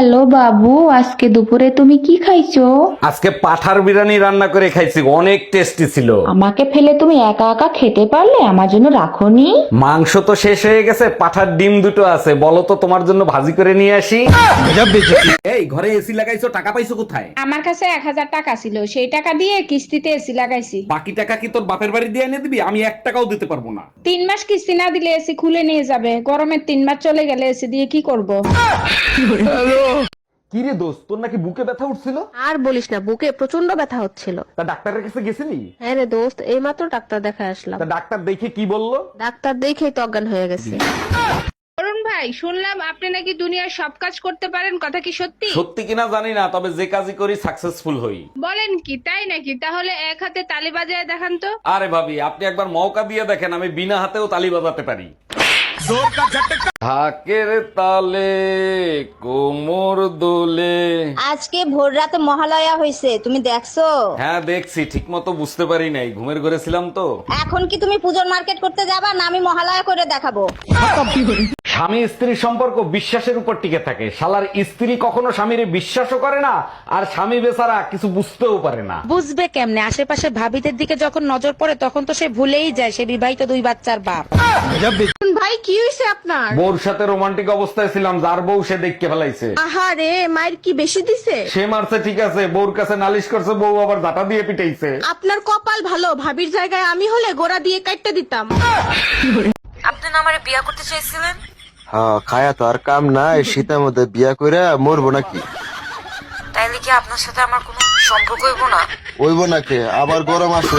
Hello বাবু আজকে দুপুরে তুমি কি খাইছো? আজকে পাঠার বিরিয়ানি রান্না করে খাইছি অনেক টেস্টি ছিল। আমাকে ফেলে তুমি একা একা খেতে পারলে আমার জন্য রাখোনি? মাংস তো শেষ হয়ে গেছে পাঠার ডিম দুটো আছে বলো তো তোমার জন্য ভাজি করে নিয়ে আসি। এই ঘরে এসি লাগাইছো টাকা পাইছো কোথায়? আমার কাছে এক হাজার টাকা ছিল সেই টাকা দিয়ে কিস্তিতে এসি লাগাইছি। বাকি টাকা কি তোর বাপের বাড়ি দিয়ে এনে দিবি? আমি এক টাকাও দিতে পারব না। তিন মাস কিস্তি না দিলে এসি খুলে নিয়ে যাবে গরমের তিন মাস চলে গেলে এসি দিয়ে কি করব? কি রে দোস্ত তোর নাকি বুকে ব্যথা উঠছিল? আর বলিস না বুকে প্রচণ্ড ব্যথা হচ্ছিল। তা ডাক্তারের কাছে গেছিলি? হ্যাঁ রে দোস্ত এইমাত্র ডাক্তার দেখা আসলাম। তা ডাক্তার দেখে কি বলল? ডাক্তার দেখেই তো অজ্ঞান হয়ে গেছে। অরুণ ভাই শুনলাম আপনি নাকি দুনিয়ার সব কাজ করতে পারেন কথা কি সত্যি? সত্যি কিনা জানি না তবে যে কাজই করি সাকসেসফুল হই। বলেন কি তাই নাকি? তাহলে এক হাতে তালি বাজায় দেখান তো। আরে ভাবি আপনি একবার মৌকা দিয়ে দেখেন আমি বিনা হাতেও তালি বাজাতে পারি। ঢাকের তালে কোমর দোলে। আজকে ভোর রাতে মহালয়া হয়েছে তুমি দেখছ? হ্যাঁ দেখছি ঠিক মতো বুঝতে পারি নাই ঘুমের ঘরে ছিলাম তো। এখন কি তুমি পুজোর মার্কেট করতে যাবা না আমি মহালয়া করে দেখাবো? স্বামী স্ত্রীর সম্পর্ক বিশ্বাসের উপর টিকে থাকে। শালার স্ত্রী কখনো স্বামীর বিশ্বাসও করে না আর স্বামী বেচারা কিছু বুঝতেও পারে না। বুঝবে কেমনে? আশেপাশে ভাবিদের দিকে যখন নজর পড়ে তখন তো সে ভুলেই যায় সে বিবাহিত দুই বাচ্চার বাপ। ভাই কি হয়েছে আপনার? বউর সাথে রোমান্টিক অবস্থায় ছিলাম যার বউ সে দেখকে ফেলাইছে। আহারে মায়ের কি বেশি দিছে? সে মারছে ঠিক আছে বউর কাছে নালিশ করছে বউ আবার জাটা দিয়ে পিটাইছে। আপনার কপাল ভালো ভাবির জায়গায় আমি হলে গোড়া দিয়ে কাটতে দিতাম। আপনি আমার বিয়া করতে চাইছিলেন? হ্যাঁ খায়া তো আর কাম নাই শীতের মধ্যে বিয়া কইরা মরবো নাকি? তাইলে কি আপনার সাথে আমার কোনো সম্পর্ক হইব না? ওইব নাকি? আবার গরম আছে।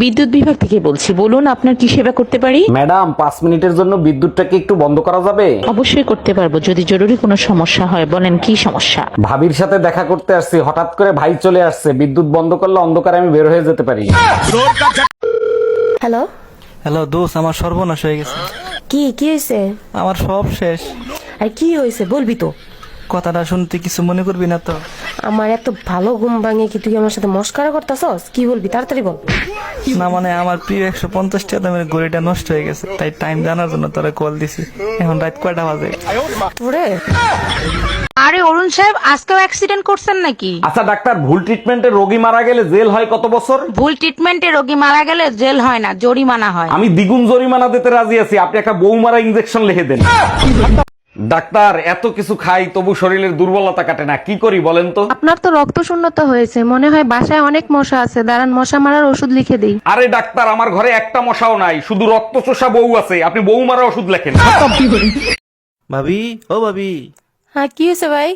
বিদ্যুৎ বিভাগ থেকে বলছি বলুন আপনার কি সেবা করতে পারি? ম্যাডাম পাঁচ মিনিটের জন্য বিদ্যুৎটাকে একটু বন্ধ করা যাবে? অবশ্যই করতে পারব যদি জরুরি কোনো সমস্যা হয় বলেন কি সমস্যা? ভাবির সাথে দেখা করতে আসছি হঠাৎ করে ভাই চলে আসছে বিদ্যুৎ বন্ধ করলে অন্ধকারে আমি বের হয়ে যেতে পারি। হ্যালো? হ্যালো দোষ আমার সর্বনাশ হয়ে গেছে। কি কি হয়েছে? আমার সব শেষ। আর কি হয়েছে বলবি তো। কথাটা শুনতে কিছু মনে করবি না তো? আমার এত ভালো ঘুম ভাঙে কি তুই আমার সাথে মস্কারা করতেছস? কি বলবি? তাড়াতাড়ি বল। না মানে আমার প্রিয় একশো পঞ্চাশ টাকা দামের গড়িটা নষ্ট হয়ে গেছে তাই টাইম জানার জন্য তোরা কল দিছি। এখন রাত কয়টা বাজে? তোরে আরে অরুণ সাহেব আজকেও অ্যাক্সিডেন্ট করছেন নাকি? আচ্ছা ডাক্তার ভুল ট্রিটমেন্টে রোগী মারা গেলে জেল হয় কত বছর? ভুল ট্রিটমেন্টে রোগী মারা গেলে জেল হয় না জরিমানা হয়। আমি দ্বিগুণ জরিমানা দিতে রাজি আছি। আপনি একটা বউ মারা ইঞ্জেকশন লিখে দেন। ডাক্তার এত কিছু খাই তবু শরীরের দুর্বলতা কাটে না। কি করি বলেন তো? আপনার তো রক্ত শূন্যতা হয়েছে। মনে হয় বাসায় অনেক মশা আছে। দাঁড়ান মশা মারার ওষুধ লিখে দেই। আরে ডাক্তার আমার ঘরে একটা মশাও নাই শুধু রক্ত চোষা বউ আছে। আপনি বউ মারা ওষুধ লেখেন। ভাবি ও ভাবি। হ্যাঁ কি হয়েছে ভাই?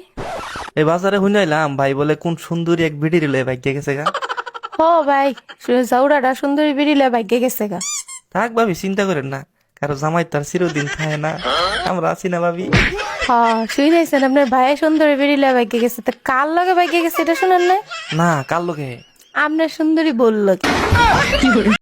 এই বাজারে শুনাইলাম ভাই বলে কোন সুন্দরী এক ভিডি রিলে ভাগ্যে গেছে গা? ও ভাই জাউরাটা সুন্দরী বেরিলে ভাগ্যে গেছে গা। থাক ভাবি চিন্তা করেন না। কারও জামাই তার চিরদিন খায় না। আমরা আছি না ভাবি। হ্যাঁ শুনেছেন আপনার ভাই সুন্দরী বেরিলে বাইকে গেছে। তো কার লগে বাইকে গেছে এটা শুনেন না না কার লোকে আপনার সুন্দরী বলল কি?